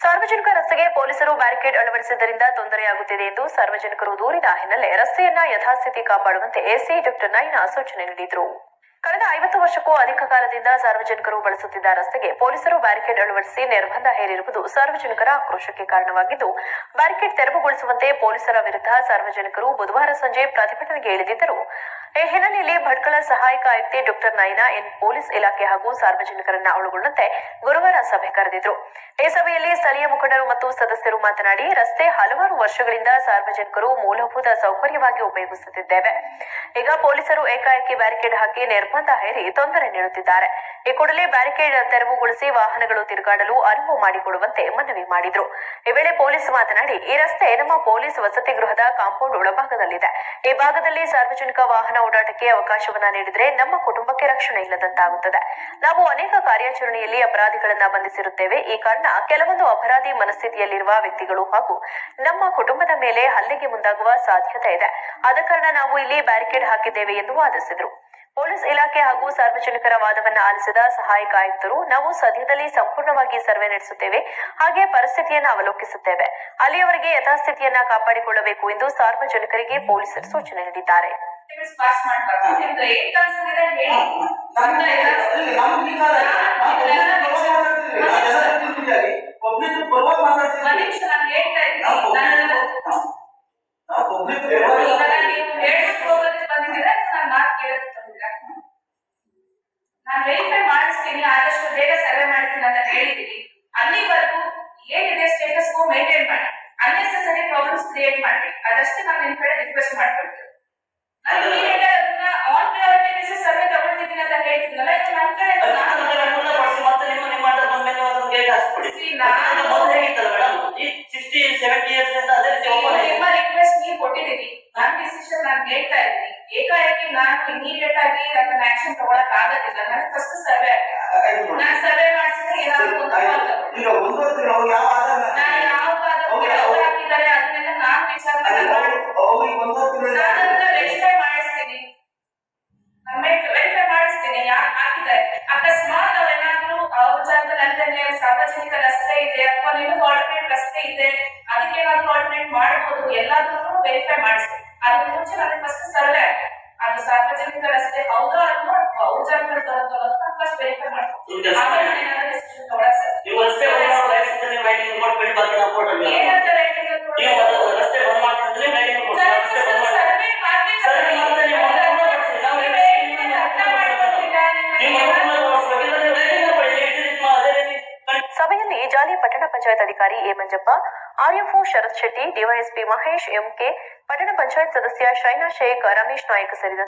ಸಾರ್ವಜನಿಕ ರಸ್ತೆಗೆ ಪೊಲೀಸರು ಬ್ಯಾರಿಕೇಡ್ ಅಳವಡಿಸಿದ್ದರಿಂದ ತೊಂದರೆಯಾಗುತ್ತಿದೆ ಎಂದು ಸಾರ್ವಜನಿಕರು ದೂರಿದ ಹಿನ್ನೆಲೆ ರಸ್ತೆಯನ್ನ ಯಥಾಸ್ಥಿತಿ ಕಾಪಾಡುವಂತೆ ಎಸಿ ಡಾಕ್ಟರ್ ನಯನ ಸೂಚನೆ ನೀಡಿದರು. ಕಳೆದ ಐವತ್ತು ವರ್ಷಕ್ಕೂ ಅಧಿಕ ಕಾಲದಿಂದ ಸಾರ್ವಜನಿಕರು ಬಳಸುತ್ತಿದ್ದ ರಸ್ತೆಗೆ ಪೊಲೀಸರು ಬ್ಯಾರಿಕೇಡ್ ಅಳವಡಿಸಿ ನಿರ್ಬಂಧ ಹೇರಿರುವುದು ಸಾರ್ವಜನಿಕರ ಆಕ್ರೋಶಕ್ಕೆ ಕಾರಣವಾಗಿದ್ದು, ಬ್ಯಾರಿಕೇಡ್ ತೆರವುಗೊಳಿಸುವಂತೆ ಪೊಲೀಸರ ವಿರುದ್ಧ ಸಾರ್ವಜನಿಕರು ಬುಧವಾರ ಸಂಜೆ ಪ್ರತಿಭಟನೆಗೆ ಇಳಿದಿದ್ದರು. ಈ ಹಿನ್ನೆಲೆಯಲ್ಲಿ ಭಟ್ಕಳ ಸಹಾಯಕ ಆಯುಕ್ತೆ ಡಾಕ್ಟರ್ ನಯನಾ ಎನ್ ಪೊಲೀಸ್ ಇಲಾಖೆ ಹಾಗೂ ಸಾರ್ವಜನಿಕರನ್ನ ಒಳಗೊಂಡಂತೆ ಗುರುವಾರ ಸಭೆ ಕರೆದಿದ್ರು. ಈ ಸಭೆಯಲ್ಲಿ ಸ್ಥಳೀಯ ಮುಖಂಡರು ಮತ್ತು ಸದಸ್ಯರು ಮಾತನಾಡಿ, ರಸ್ತೆ ಹಲವಾರು ವರ್ಷಗಳಿಂದ ಸಾರ್ವಜನಿಕರು ಮೂಲಭೂತ ಸೌಕರ್ಯವಾಗಿ ಉಪಯೋಗಿಸುತ್ತಿದ್ದೇವೆ. ಈಗ ಪೊಲೀಸರು ಏಕಾಏಕಿ ಬ್ಯಾರಿಕೇಡ್ ಹಾಕಿ ನಿರ್ಬಂಧ ಹೇರಿ ತೊಂದರೆ ನೀಡುತ್ತಿದ್ದಾರೆ. ಈ ಕೂಡಲೇ ಬ್ಯಾರಿಕೇಡ್ ತೆರವುಗೊಳಿಸಿ ವಾಹನಗಳು ತಿರುಗಾಡಲು ಅನುವು ಮಾಡಿಕೊಡುವಂತೆ ಮನವಿ ಮಾಡಿದ್ರು. ಈ ವೇಳೆ ಪೊಲೀಸ್ ಮಾತನಾಡಿ, ಈ ರಸ್ತೆ ನಮ್ಮ ಪೊಲೀಸ್ ವಸತಿ ಗೃಹದ ಕಾಂಪೌಂಡ್ ಒಳಭಾಗದಲ್ಲಿದೆ. ಈ ಭಾಗದಲ್ಲಿ ಸಾರ್ವಜನಿಕ ವಾಹನ ಓಡಾಟಕ್ಕೆ ಅವಕಾಶವನ್ನ ನೀಡಿದ್ರೆ ನಮ್ಮ ಕುಟುಂಬಕ್ಕೆ ರಕ್ಷಣೆ ಇಲ್ಲದಂತಾಗುತ್ತದೆ. ನಾವು ಅನೇಕ ಕಾರ್ಯಾಚರಣೆಯಲ್ಲಿ ಅಪರಾಧಿಗಳನ್ನ ಬಂಧಿಸಿರುತ್ತೇವೆ. ಈ ಕಾರಣ ಕೆಲವೊಂದು ಅಪರಾಧಿ ಮನಸ್ಥಿತಿಯಲ್ಲಿರುವ ವ್ಯಕ್ತಿಗಳು ಹಾಗೂ ನಮ್ಮ ಕುಟುಂಬದ ಮೇಲೆ ಹಲ್ಲೆಗೆ ಮುಂದಾಗುವ ಸಾಧ್ಯತೆ ಇದೆ. ಆದ ಕಾರಣ ನಾವು ಇಲ್ಲಿ ಬ್ಯಾರಿಕೇಡ್ ಹಾಕಿದ್ದೇವೆ ಎಂದು ವಾದಿಸಿದರು. ಪೊಲೀಸ್ ಇಲಾಖೆ ಹಾಗೂ ಸಾರ್ವಜನಿಕರ ವಾದವನ್ನು ಆಲಿಸಿದ ಸಹಾಯಕ ಆಯುಕ್ತರು ನಾವು ಸದ್ಯದಲ್ಲಿ ಸಂಪೂರ್ಣವಾಗಿ ಸರ್ವೆ ನಡೆಸುತ್ತೇವೆ. ಹಾಗೆ ಪರಿಸ್ಥಿತಿಯನ್ನು ಅವಲೋಕಿಸುತ್ತೇವೆ. ಅಲ್ಲಿಯವರೆಗೆ ಯಥಾಸ್ಥಿತಿಯನ್ನ ಕಾಪಾಡಿಕೊಳ್ಳಬೇಕು ಎಂದು ಸಾರ್ವಜನಿಕರಿಗೆ ಪೊಲೀಸರು ಸೂಚನೆ ನೀಡಿದ್ದಾರೆ. ಪಾಸ್ ವೆರಿಫೈ ಮಾಡಿಸ್ತೀನಿ ಆದಷ್ಟು ಬೇಗ ಸರ್ವೆ ಮಾಡ್ತೀನಿ ಅಂತ ಹೇಳಿದೀನಿ ಅಲ್ಲಿವರೆಗೂ ಏನಿದೆ ಸ್ಟೇಟಸ್ ಮೇಂಟೈನ್ ಮಾಡಿ. ಅನ್ನೆಸೆಸರಿ ಪ್ರಾಬ್ಲಮ್ಸ್ ಕ್ರಿಯೇಟ್ ಮಾಡಿ. ಅದಷ್ಟೇ ನಾನು ನಿಮ್ ಕಡೆ ರಿಕ್ವೆಸ್ಟ್ ಮಾಡ್ಕೊಳ್ತೀನಿ. ನಾನು ಅದನ್ನ ಆನ್ ಪ್ರಯಾರಿಟಿ ಬೇಸಿಸ್ ಸರ್ವೆ ತಗೊಳ್ತಿದ್ದೀನಿ ಅಂತ ಹೇಳ್ತಿದ್ನಲ್ಲ ಇದು ನನ್ನ ಕಡೆ ಸಿಕ್ಸ್ಟಿ ಸೆವೆಂಟಿ ಇಯರ್ಸ್ ಇಂದ ಅದೇ ರೀತಿ ಓಪನ್ ಆಗಿದೆ ನಿಮ್ಮ ರಿಕ್ವೆಸ್ಟ್ ನೀವು ಕೊಟ್ಟಿದ್ದೀರಿ ನನ್ನ ಡಿಸಿಷನ್ ನಾನು ಹೇಳ್ತಾ ಏಕಾಏಕಿ ನಾನು ಇಮಿಡಿಯೇಟ್ ಆಗಿ ಅದನ್ನ ಆಕ್ಷನ್ ತಗೊಳಕ್ ಆಗೋದಿಲ್ಲ. ನನಗೆ ಫಸ್ಟ್ ಸರ್ವೆ ನಾನು ಸರ್ವೆ ಮಾಡಿಸಿದ್ರೆ ಏನಾದ್ರು. ಈಗ ಅವ್ರು ಯಾವ ಆಧಾರ ನಾನು ಯಾವ. ಹಾಕಿದ್ದಾರೆ ಅದನ್ನೆಲ್ಲ ನಾನು ವಿಚಾರ ಮಾಡಿ ಅವ್ರಿಗೆ ಒಂದೊಂದು ನಾನು ಅದನ್ನ ವೆರಿಫೈ ಮಾಡಿಸ್ತೀನಿ. ವೆರಿಫೈ ಮಾಡಿಸ್ತೀನಿ ಯಾರು ಹಾಕಿದ್ದಾರೆ. ಅಕಸ್ಮಾತ್ ಅವ್ರೇನಾದ್ರೂ ಅವ್ರ ಅಂತಂದ್ರೆ ಸಾರ್ವಜನಿಕ ರಸ್ತೆ ಇದೆ ಅಥವಾ ಆಲ್ಟರ್ನೇಟ್ ರಸ್ತೆ ಇದೆ ಅದಕ್ಕೆ ಏನಾದ್ರು ಆಲ್ಟರ್ನೇಟ್ ಮಾಡಬಹುದು ಎಲ್ಲಾದ್ರೂ ವೆರಿಫೈ ಮಾಡಿಸ್ತೀನಿ. ಅದಕ್ಕೆ ಮುಂಚೆ ನನಗೆ ಫಸ್ಟ್ ಸರ್ವೆ ಅದು ಸಾರ್ವಜನಿಕ ರಸ್ತೆ ಹೌದಾ ಅನ್ನೋ ಅವ್ರ ಜಾಗದಲ್ಲಿ ಬರುತ್ತೋ ಅನ್ನೋದು ನಾನು ಫಸ್ಟ್ ವೆರಿಫೈ ಮಾಡ್ತೀನಿ ಇದು ಕೆಲಸ ಆಮೇಲೆ ಮಾಡಿ. ನಾನು ಏನಾದ್ರು ಡಿಸಿಷನ್ ತಗೊಳಕ್ ಸರ್ ನೀವು ರಸ್ತೆ ಬಂದ್ ಮಾಡೋ ಲೈಸೆನ್ಸ್ ನೀವು ಮೈಟಿಂಗ್ ಜಾಲಿ ಪಟ್ಟಣ ಪಂಚಾಯತ್ ಅಧಿಕಾರಿ A Manjappa RFO Sharath Shetty DYSP Mahesh MK ಪಟ್ಟಣ ಪಂಚಾಯತ್ ಸದಸ್ಯ ಶೈನಾ ಶೇಖ್ ರಮೇಶ್ ನಾಯಕ್ ಸೇರಿದಂತೆ